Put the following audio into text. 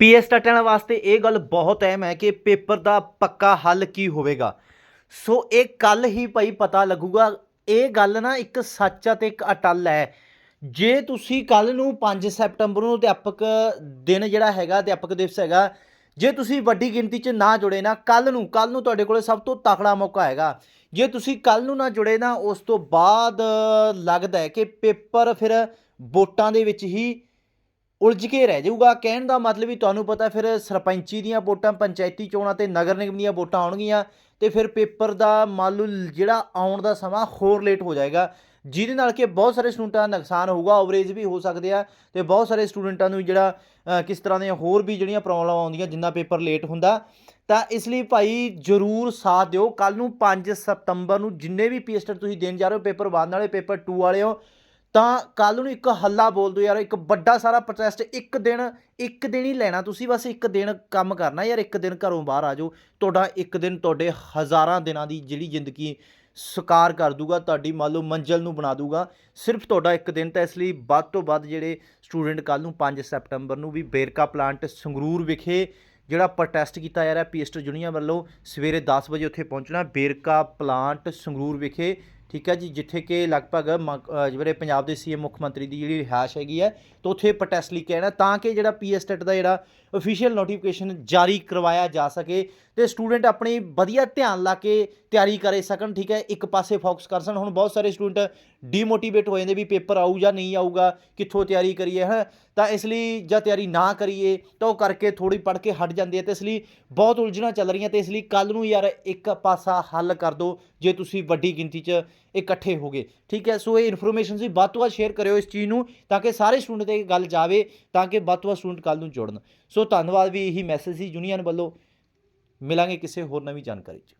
PS ਟਟਣ ਵਾਸਤੇ ਇਹ ਗੱਲ ਬਹੁਤ ਅਹਿਮ ਹੈ ਕਿ ਪੇਪਰ ਦਾ ਪੱਕਾ ਹੱਲ ਕੀ ਹੋਵੇਗਾ। ਸੋ ਇਹ ਕੱਲ ਹੀ ਭਾਈ ਪਤਾ ਲੱਗੂਗਾ। ਇਹ ਗੱਲ ਨਾ ਇੱਕ ਸੱਚ ਆ ਤੇ ਇੱਕ ਅਟਲ ਹੈ। ਜੇ ਤੁਸੀਂ ਕੱਲ ਨੂੰ 5 ਸੈਪਟੰਬਰ ਨੂੰ ਅਧਿਆਪਕ ਦਿਨ ਜਿਹੜਾ ਹੈਗਾ, ਅਧਿਆਪਕ ਦਿਵਸ ਹੈਗਾ, ਜੇ ਤੁਸੀਂ ਵੱਡੀ ਗਿਣਤੀ 'ਚ ਨਾ ਜੁੜੇ ਨਾ ਕੱਲ ਨੂੰ ਕੱਲ ਨੂੰ ਤੁਹਾਡੇ ਕੋਲੇ ਸਭ ਤੋਂ ਤਕੜਾ ਮੌਕਾ ਹੈਗਾ। ਜੇ ਤੁਸੀਂ ਕੱਲ ਨੂੰ ਨਾ ਜੁੜੇ ਨਾ, ਉਸ ਤੋਂ ਬਾਅਦ ਲੱਗਦਾ ਹੈ ਕਿ ਪੇਪਰ ਫਿਰ ਵੋਟਾਂ ਦੇ ਵਿੱਚ ਹੀ ਉਲਝ ਕੇ ਰਹਿ ਜਾਊਗਾ। ਕਹਿਣ ਦਾ ਮਤਲਬ ਹੀ ਤੁਹਾਨੂੰ ਪਤਾ ਫਿਰ ਸਰਪੰਚੀ ਦੀਆਂ ਵੋਟਾਂ, ਪੰਚਾਇਤੀ ਚੋਣਾਂ ਤੇ ਨਗਰ ਨਿਗਮ ਦੀਆਂ ਵੋਟਾਂ ਆਉਣਗੀਆਂ ਤੇ ਫਿਰ ਪੇਪਰ ਦਾ ਮੰਨ ਲਓ ਜਿਹੜਾ ਆਉਣ ਦਾ ਸਮਾਂ ਹੋਰ ਲੇਟ ਹੋ ਜਾਏਗਾ। ਜਿਹਦੇ ਨਾਲ ਕਿ ਬਹੁਤ ਸਾਰੇ ਸਟੂਡੈਂਟਾਂ ਦਾ ਨੁਕਸਾਨ ਹੋਊਗਾ ਓਵਰੇਜ ਵੀ ਹੋ ਸਕਦੇ ਆ ਤੇ ਬਹੁਤ ਸਾਰੇ ਸਟੂਡੈਂਟਾਂ ਨੂੰ ਜਿਹੜਾ ਕਿਸ ਤਰ੍ਹਾਂ ਦੀਆਂ ਹੋਰ ਵੀ ਜਿਹੜੀਆਂ ਪ੍ਰੋਬਲਮ ਆਉਂਦੀਆਂ ਜਿੰਨਾ ਪੇਪਰ ਲੇਟ ਹੁੰਦਾ। ਤਾਂ ਇਸ ਲਈ ਭਾਈ ਜਰੂਰ ਸਾਥ ਦਿਓ। ਕੱਲ ਨੂੰ 5 ਸਤੰਬਰ ਨੂੰ ਜਿੰਨੇ ਵੀ ਪੀਐਸਟਰ ਤੁਸੀਂ ਦੇਣ ਜਾ ਰਹੇ ਹੋ, ਪੇਪਰ 1 ਵਾਲੇ, ਪੇਪਰ 2 ਵਾਲੇ ਹੋ ਤਾਂ ਕੱਲ ਨੂੰ ਇੱਕ ਹੱਲਾ ਬੋਲ ਦਿਓ ਯਾਰ, ਇੱਕ ਵੱਡਾ ਸਾਰਾ ਪ੍ਰੋਟੈਸਟ ਇੱਕ ਦਿਨ ਇੱਕ ਦਿਨ ਹੀ ਲੈਣਾ ਤੁਸੀਂ, ਬਸ ਇੱਕ ਦਿਨ ਕੰਮ ਕਰਨਾ ਯਾਰ, ਇੱਕ ਦਿਨ ਘਰੋਂ ਬਾਹਰ ਆ ਜਾਓ। ਤੁਹਾਡਾ ਇੱਕ ਦਿਨ ਤੁਹਾਡੇ ਹਜ਼ਾਰਾਂ ਦਿਨਾਂ ਦੀ ਜਿਹੜੀ ਜ਼ਿੰਦਗੀ ਸਕਾਰ ਕਰ ਦੂਗਾ, ਤੁਹਾਡੀ ਮੰਨ ਲਓ ਮੰਜ਼ਲ ਨੂੰ ਬਣਾ ਦੂਗਾ। ਸਿਰਫ ਤੁਹਾਡਾ ਇੱਕ ਦਿਨ ਤਾਂ ਇਸ ਲਈ ਵੱਧ ਤੋਂ ਵੱਧ ਜਿਹੜੇ ਸਟੂਡੈਂਟ ਕੱਲ ਨੂੰ 5 ਸੈਪਟੰਬਰ ਨੂੰ ਵੀ ਬੇਰਕਾ ਪਲਾਂਟ ਸੰਗਰੂਰ ਵਿਖੇ ਜਿਹੜਾ ਪ੍ਰੋਟੈਸਟ ਕੀਤਾ ਜਾ ਰਿਹਾ ਪੀਐਸਟਰ ਜੁਨੀਅਰ ਵੱਲੋਂ ਸਵੇਰੇ 10 ਵਜੇ ਉੱਥੇ ਪਹੁੰਚਣਾ, ਬੇਰਕਾ ਪਲਾਂਟ ਸੰਗਰੂਰ ਵਿਖੇ। ਠੀਕ ਹੈ ਜੀ, ਜਿੱਥੇ ਕਿ ਲਗਭਗ ਮ- ਜਿਹੜੇ ਪੰਜਾਬ ਦੇ ਸੀਐਮ ਮੁੱਖ ਮੰਤਰੀ ਦੀ ਜਿਹੜੀ ਰਿਹਾਇਸ਼ ਹੈਗੀ ਹੈ, ਤਾਂ ਉੱਥੇ ਪ੍ਰੋਟੈਸਟ ਲਈ ਕਹਿਣਾ ਤਾਂ ਕਿ ਜਿਹੜਾ ਪੀਐਸਟੈਟ ਦਾ ਜਿਹੜਾ ਅਫੀਸ਼ੀਅਲ ਨੋਟੀਫਿਕੇਸ਼ਨ ਜਾਰੀ ਕਰਵਾਇਆ ਜਾ ਸਕੇ ਤੇ ਸਟੂਡੈਂਟ ਆਪਣੀ ਵਧੀਆ ਧਿਆਨ ਲਾ ਕੇ ਤਿਆਰੀ ਕਰੇ ਸਕਣ, ਠੀਕ ਹੈ? ਇੱਕ ਪਾਸੇ ਫੋਕਸ ਕਰ ਸਕਣ। ਹੁਣ ਬਹੁਤ ਸਾਰੇ ਸਟੂਡੈਂਟ ਡੀਮੋਟੀਵੇਟ ਹੋ ਜਾਂਦੇ ਵੀ ਪੇਪਰ ਆਊ ਜਾਂ ਨਹੀਂ ਆਊਗਾ, ਕਿੱਥੋਂ ਤਿਆਰੀ ਕਰੀਏ ਹੈ ਤਾਂ ਇਸ ਲਈ ਜਾਂ ਤਿਆਰੀ ਨਾ ਕਰੀਏ, ਤਾਂ ਉਹ ਕਰਕੇ ਥੋੜੀ ਪੜ੍ਹ ਕੇ ਹਟ ਜਾਂਦੇ ਆ ਤੇ ਇਸ ਲਈ ਬਹੁਤ ਉਲਝਣਾ ਚੱਲ ਰਹੀਆਂ ਤੇ ਇਸ ਲਈ ਕੱਲ ਨੂੰ ਯਾਰ ਇੱਕ ਪਾਸਾ ਹੱਲ ਕਰ ਦਿਓ, ਜੇ ਤੁਸੀਂ ਵੱਡੀ ਗਿਣਤੀ 'ਚ ਇਕੱਠੇ ਹੋਗੇ ਠੀਕ ਹੈ? ਸੋ ਇਹ ਇਨਫੋਰਮੇਸ਼ਨ ਸੀ ਵੱਧ ਤੋਂ ਵੱਧ ਸ਼ੇਅਰ ਕਰਿਓ ਇਸ ਚੀਜ਼ ਨੂੰ, ਤਾਂ ਕਿ ਸਾਰੇ ਸਟੂਡੈਂਟ ਤੇ ਇਹ ਗੱਲ ਜਾਵੇ, ਤਾਂ ਕਿ ਵੱਧ ਤੋਂ ਵੱਧ ਸਟੂਡੈਂਟ ਕੱਲ ਨੂੰ ਜੁੜਨ। ਸੋ ਧੰਨਵਾਦ ਵੀ ਇਹੀ ਮੈਸੇਜ ਸੀ ਯੂਨੀਅਨ ਵੱਲੋਂ। ਮਿਲਾਂਗੇ ਕਿਸੇ ਹੋਰ ਨਵੀਂ ਜਾਣਕਾਰੀ 'ਚ।